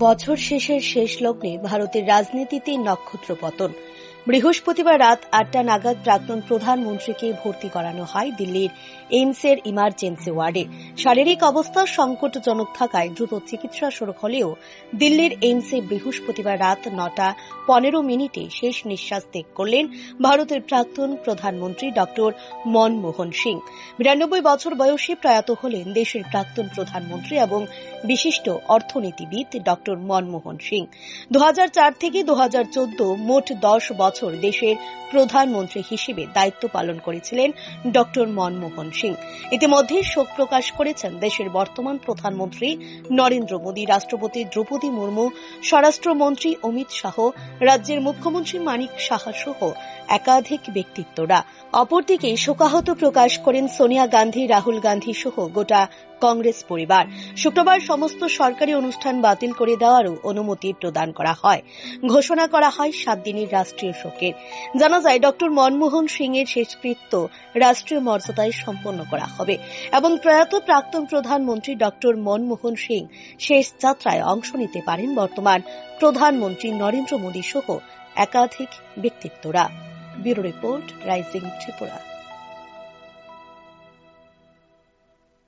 বছর শেষের শেষ লগ্নে ভারতের রাজনীতিতে নক্ষত্র পতন বৃহস্পতিবার রাত আটটা নাগাদ প্রাক্তন প্রধানমন্ত্রীকে ভর্তি করানো হয় দিল্লির এইমসের ইমার্জেন্সি ওয়ার্ডে। শারীরিক অবস্থা সংকটজনক থাকায় দ্রুত চিকিৎসা শুরু হলেও দিল্লির এইমসে বৃহস্পতিবার রাত নটা পনেরো মিনিটে শেষ নিঃশ্বাস ত্যাগ করলেন ভারতের প্রাক্তন প্রধানমন্ত্রী ড. মনমোহন সিং। বিরানব্বই বছর বয়সে প্রয়াত হলেন দেশের প্রাক্তন প্রধানমন্ত্রী এবং বিশিষ্ট অর্থনীতিবিদ ড. মনমোহন সিং। দু হাজার চার থেকে দুহাজার চোদ্দ মোট দশ দেশের প্রধানমন্ত্রী হিসেবে দায়িত্ব পালন করেছিলেন ড মনমোহন সিং। ইতিমধ্যে শোক প্রকাশ করেছেন দেশের বর্তমান প্রধানমন্ত্রী নরেন্দ্র মোদী, রাষ্ট্রপতি দ্রৌপদী মুর্মু, স্বরাষ্ট্রমন্ত্রী অমিত শাহ, রাজ্যের মুখ্যমন্ত্রী মানিক সাহা সহ একাধিক ব্যক্তিত্বরা। অপরদিকে শোকাহত প্রকাশ করেন সোনিয়া গান্ধী, রাহুল গান্ধী সহ গোটা কংগ্রেস পরিবার। শুক্রবার সমস্ত সরকারি অনুষ্ঠান বাতিল করে দেওয়ারও অনুমতি প্রদান করা হয়। ঘোষণা করা হয় সাত দিনের রাষ্ট্রীয় শোকের। জানা যায়, ড. মনমোহন সিং এর শেষকৃত্য রাষ্ট্রীয় মর্যাদায় সম্পন্ন করা হবে এবং প্রয়াত প্রাক্তন প্রধানমন্ত্রী ড. মনমোহন সিং শেষ যাত্রায় অংশ নিতে পারেন বর্তমান প্রধানমন্ত্রী নরেন্দ্র মোদী সহ একাধিক ব্যক্তিত্বরা। Bureau report, Rising Tripura.